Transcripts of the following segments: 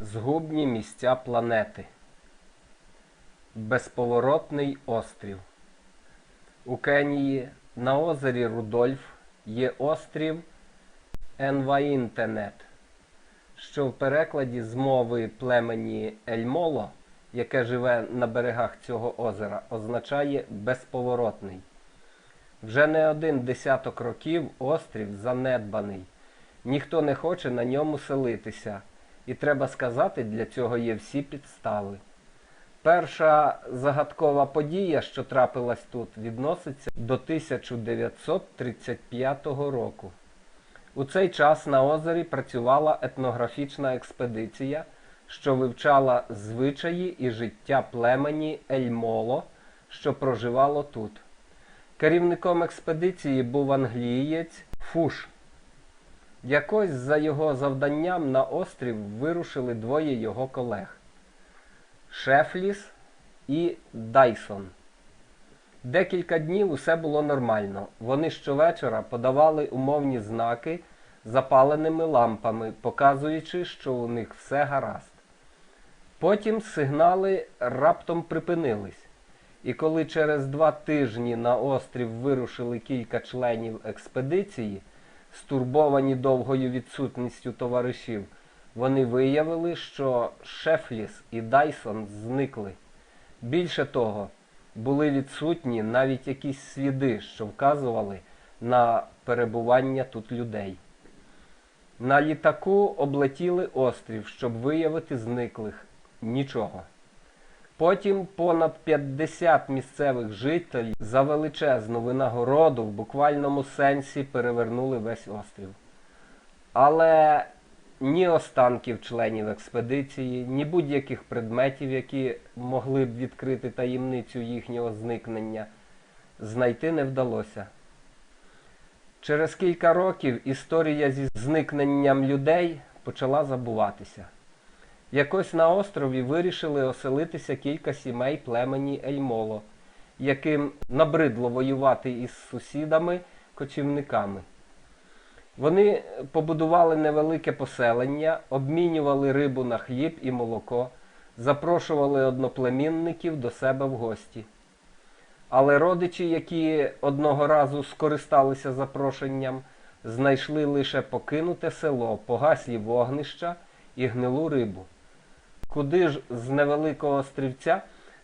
Згубні місця планети. Безповоротний острів. У Кенії на озері Рудольф є острів Енваінтенет, що в перекладі з мови племені Ельмоло, яке живе на берегах цього озера, означає безповоротний. Вже не один десяток років острів занедбаний. Ніхто не хоче на ньому селитися. І треба сказати, для цього є всі підстави. Перша загадкова подія, що трапилась тут, відноситься до 1935 року. У цей час на озері працювала етнографічна експедиція, що вивчала звичаї і життя племені Ельмоло, що проживало тут. Керівником експедиції був англієць Фуш. Якось за його завданням на острів вирушили двоє його колег Шефліс і Дайсон. Декілька днів усе було нормально. Вони щовечора подавали умовні знаки запаленими лампами, показуючи, що у них все гаразд. Потім сигнали раптом припинились. І коли через два тижні на острів вирушили кілька членів експедиції, стурбовані довгою відсутністю товаришів, вони виявили, що Шефліс і Дайсон зникли. Більше того, були відсутні навіть якісь сліди, що вказували на перебування тут людей. На літаку облетіли острів, щоб виявити зниклих. Нічого. Потім понад 50 місцевих жителів за величезну винагороду в буквальному сенсі перевернули весь острів. Але ні останків членів експедиції, ні будь-яких предметів, які могли б відкрити таємницю їхнього зникнення, знайти не вдалося. Через кілька років історія зі зникненням людей почала забуватися. Якось на острові вирішили оселитися кілька сімей племені Ельмоло, яким набридло воювати із сусідами кочівниками. Вони побудували невелике поселення, обмінювали рибу на хліб і молоко, запрошували одноплемінників до себе в гості. Але родичі, які одного разу скористалися запрошенням, знайшли лише покинуте село, погаслі вогнища і гнилу рибу. Куди ж з невеликого острівця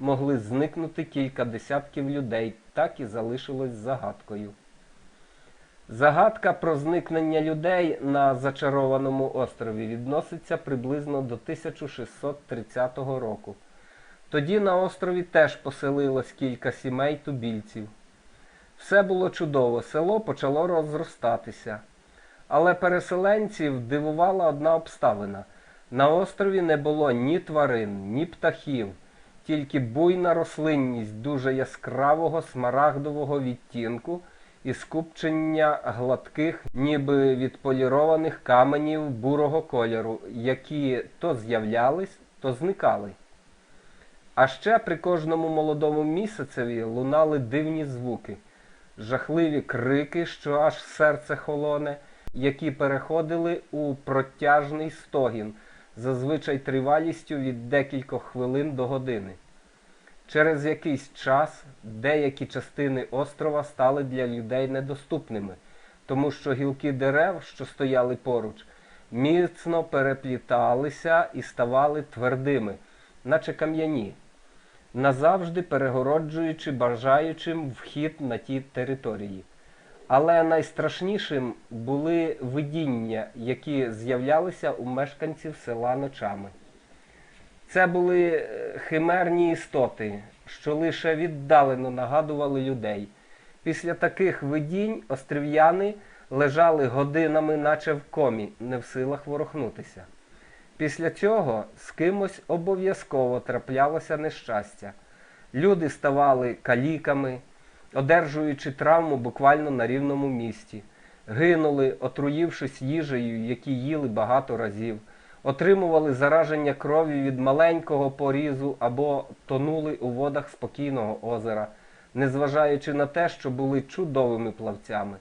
могли зникнути кілька десятків людей, так і залишилось загадкою. Загадка про зникнення людей на зачарованому острові відноситься приблизно до 1630 року. Тоді на острові теж поселилось кілька сімей тубільців. Все було чудово, село почало розростатися. Але переселенців дивувала одна обставина. На острові не було ні тварин, ні птахів, тільки буйна рослинність дуже яскравого смарагдового відтінку і скупчення гладких, ніби відполірованих каменів бурого кольору, які то з'являлись, то зникали. А ще при кожному молодому місяцеві лунали дивні звуки, жахливі крики, що аж серце холоне, які переходили у протяжний стогін, зазвичай тривалістю від декількох хвилин до години. Через якийсь час деякі частини острова стали для людей недоступними, тому що гілки дерев, що стояли поруч, міцно перепліталися і ставали твердими, наче кам'яні, назавжди перегороджуючи бажаючим вхід на ті території. Але найстрашнішим були видіння, які з'являлися у мешканців села ночами. Це були е, химерні істоти, що лише віддалено нагадували людей. Після таких видінь острів'яни лежали годинами, наче в комі, не в силах ворухнутися. Після цього з кимось обов'язково траплялося нещастя. Люди ставали каліками, одержуючи травму буквально на рівному місці, гинули, отруївшись їжею, які їли багато разів отримували зараження крові від маленького порізу або тонули у водах спокійного озера, незважаючи на те, що були чудовими плавцями.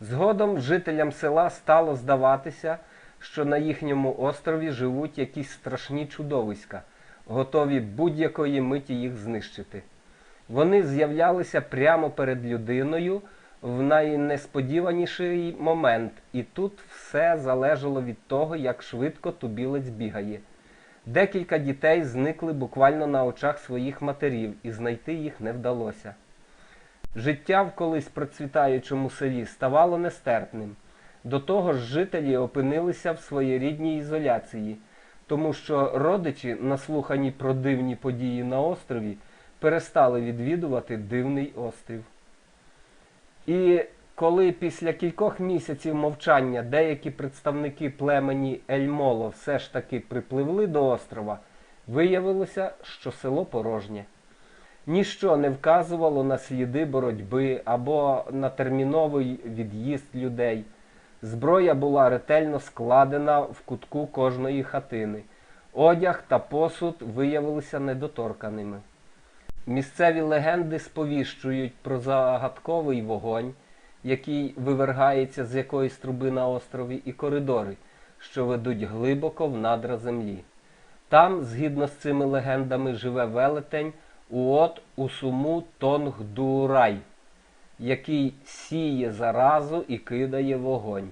Згодом жителям села стало здаватися, що на їхньому острові живуть якісь страшні чудовиська, готові будь-якої миті їх знищити. Вони з'являлися прямо перед людиною в найнесподіваніший момент, і тут все залежало від того, як швидко тубілець бігає. Декілька дітей зникли буквально на очах своїх матерів, і знайти їх не вдалося. Життя в колись процвітаючому селі ставало нестерпним. До того ж, жителі опинилися в своєрідній ізоляції, тому що родичі, наслухані про дивні події на острові, перестали відвідувати дивний острів. І коли після кількох місяців мовчання деякі представники племені Ельмоло все ж таки припливли до острова, виявилося, що село порожнє. Ніщо не вказувало на сліди боротьби або на терміновий від'їзд людей. Зброя була ретельно складена в кутку кожної хатини. Одяг та посуд виявилися недоторканими. Місцеві легенди сповіщують про загадковий вогонь, який вивергається з якоїсь труби на острові, і коридори, що ведуть глибоко в надра землі. Там, згідно з цими легендами, живе велетень Уот Усуму Тонгдурай, який сіє заразу і кидає вогонь.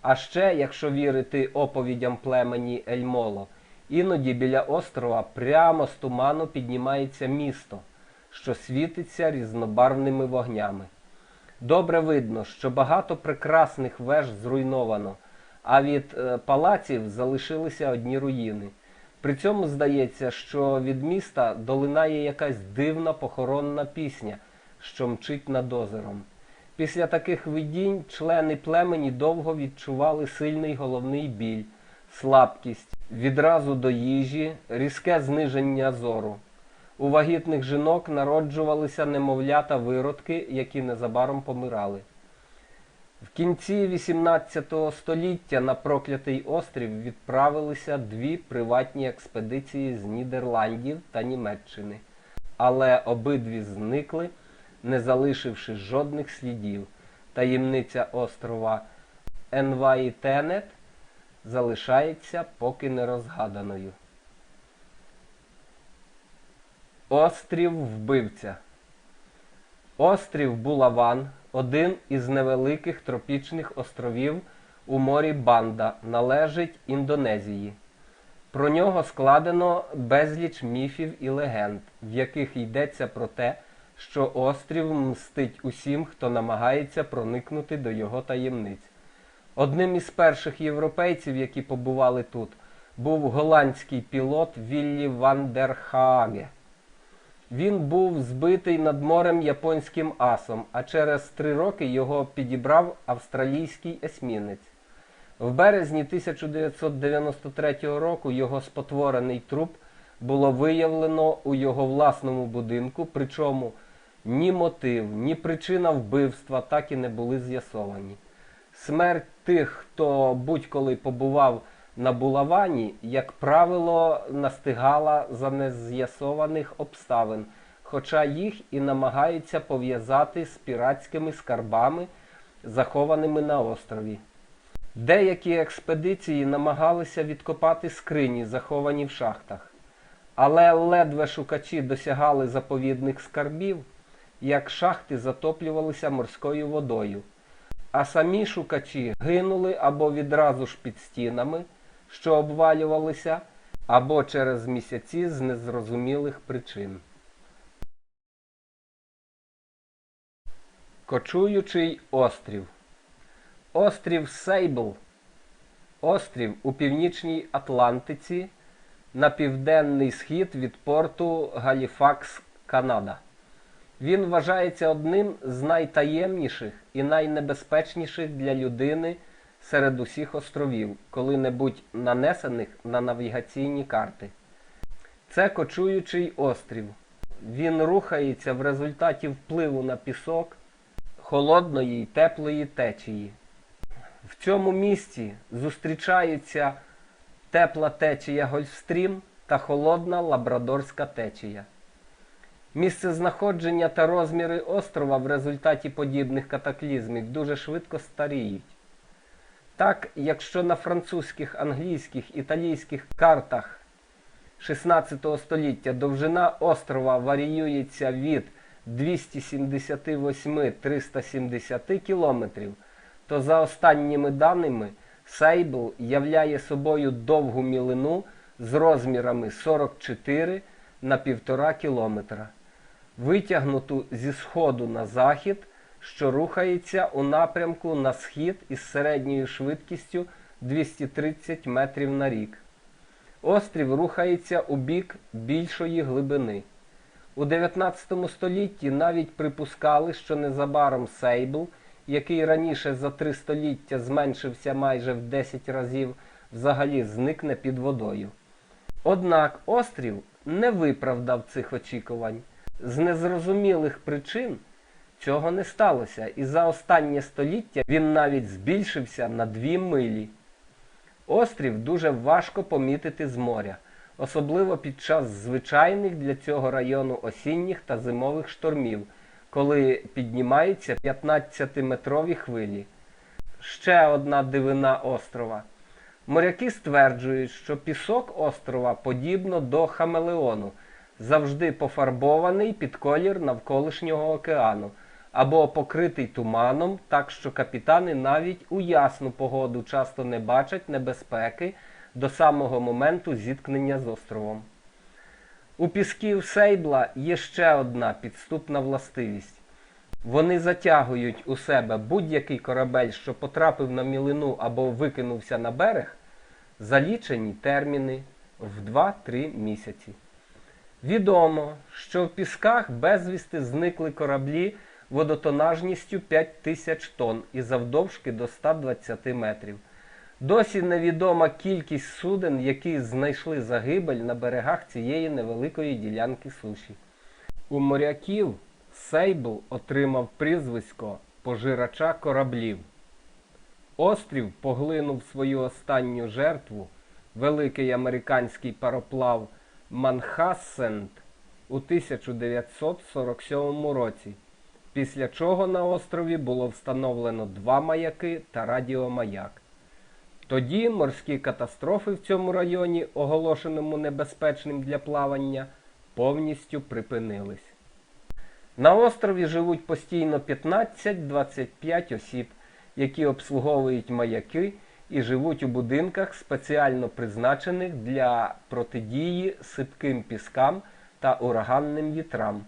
А ще, якщо вірити оповідям племені Ельмоло, іноді біля острова прямо з туману піднімається місто, що світиться різнобарвними вогнями. Добре видно, що багато прекрасних веж зруйновано, а від е, палаців залишилися одні руїни. При цьому здається, що від міста долинає якась дивна похоронна пісня, що мчить над озером. Після таких видінь члени племені довго відчували сильний головний біль, слабкість, відразу до їжі, різке зниження зору. У вагітних жінок народжувалися немовлята виродки, які незабаром помирали. В кінці XVIII століття на проклятий острів відправилися дві приватні експедиції з Нідерландів та Німеччини, але обидві зникли, не залишивши жодних слідів. Таємниця острова Енваїтенет залишається поки не розгаданою. Острів вбивця. Острів Булаван один із невеликих тропічних островів у морі Банда, належить Індонезії. Про нього складено безліч міфів і легенд, в яких йдеться про те, що острів мстить усім, хто намагається проникнути до його таємниць. Одним із перших європейців, які побували тут, був голландський пілот Віллі Ван дер Хааге. Він був збитий над морем японським асом, а через три роки його підібрав австралійський есмінець. В березні 1993 року його спотворений труп було виявлено у його власному будинку, причому ні мотив, ні причина вбивства так і не були з'ясовані. Смерть тих, хто будь-коли побував на булавані, як правило, настигала за нез'ясованих обставин, хоча їх і намагаються пов'язати з піратськими скарбами, захованими на острові. Деякі експедиції намагалися відкопати скрині, заховані в шахтах. Але ледве шукачі досягали заповідних скарбів, як шахти затоплювалися морською водою. А самі шукачі гинули або відразу ж під стінами, що обвалювалися, або через місяці з незрозумілих причин. Кочуючий острів. Острів Сейбл. Острів у північній Атлантиці на південний схід від порту Галіфакс, Канада. Він вважається одним з найтаємніших і найнебезпечніших для людини серед усіх островів, коли-небудь нанесених на навігаційні карти. Це кочуючий острів. Він рухається в результаті впливу на пісок холодної й теплої течії. В цьому місці зустрічаються тепла течія Гольфстрім та холодна лабрадорська течія. Місце знаходження та розміри острова в результаті подібних катаклізмів дуже швидко старіють. Так, якщо на французьких, англійських, італійських картах 16 століття довжина острова варіюється від 278-370 кілометрів, то за останніми даними Сейбл являє собою довгу мілину з розмірами 44 на 1,5 кілометра, витягнуту зі сходу на захід, що рухається у напрямку на схід із середньою швидкістю 230 метрів на рік. Острів рухається у бік більшої глибини. У 19 столітті навіть припускали, що незабаром Сейбл, який раніше за три століття зменшився майже в 10 разів, взагалі зникне під водою. Однак острів не виправдав цих очікувань. З незрозумілих причин цього не сталося, і за останнє століття він навіть збільшився на 2 милі. Острів дуже важко помітити з моря, особливо під час звичайних для цього району осінніх та зимових штормів, коли піднімаються 15-метрові хвилі. Ще одна дивина острова. Моряки стверджують, що пісок острова подібно до хамелеону, завжди пофарбований під колір навколишнього океану, або покритий туманом, так що капітани навіть у ясну погоду часто не бачать небезпеки до самого моменту зіткнення з островом. У пісків Сейбла є ще одна підступна властивість. Вони затягують у себе будь-який корабель, що потрапив на мілину або викинувся на берег, за лічені терміни в 2-3 місяці. Відомо, що в пісках безвісти зникли кораблі водотонажністю 5 тисяч тонн і завдовжки до 120 метрів. Досі невідома кількість суден, які знайшли загибель на берегах цієї невеликої ділянки суші. У моряків Сейбл отримав прізвисько пожирача кораблів. Острів поглинув свою останню жертву, великий американський пароплав Манхассенд у 1947 році, після чого на острові було встановлено два маяки та радіомаяк. Тоді морські катастрофи в цьому районі, оголошеному небезпечним для плавання, повністю припинились. На острові живуть постійно 15-25 осіб, які обслуговують маяки і живуть у будинках, спеціально призначених для протидії сипким піскам та ураганним вітрам.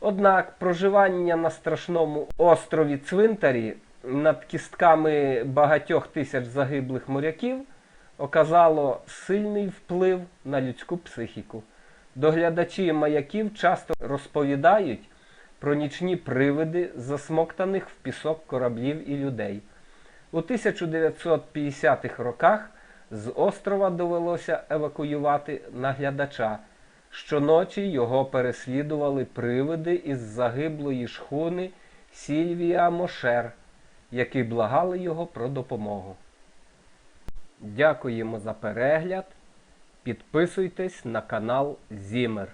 Однак проживання на страшному острові Цвинтарі над кістками багатьох тисяч загиблих моряків оказало сильний вплив на людську психіку. Доглядачі маяків часто розповідають про нічні привиди, засмоктаних в пісок кораблів і людей. У 1950-х роках з острова довелося евакуювати наглядача. Щоночі його переслідували привиди із загиблої шхуни Сільвія Мошер, які благали його про допомогу. Дякуємо за перегляд. Підписуйтесь на канал Зімер.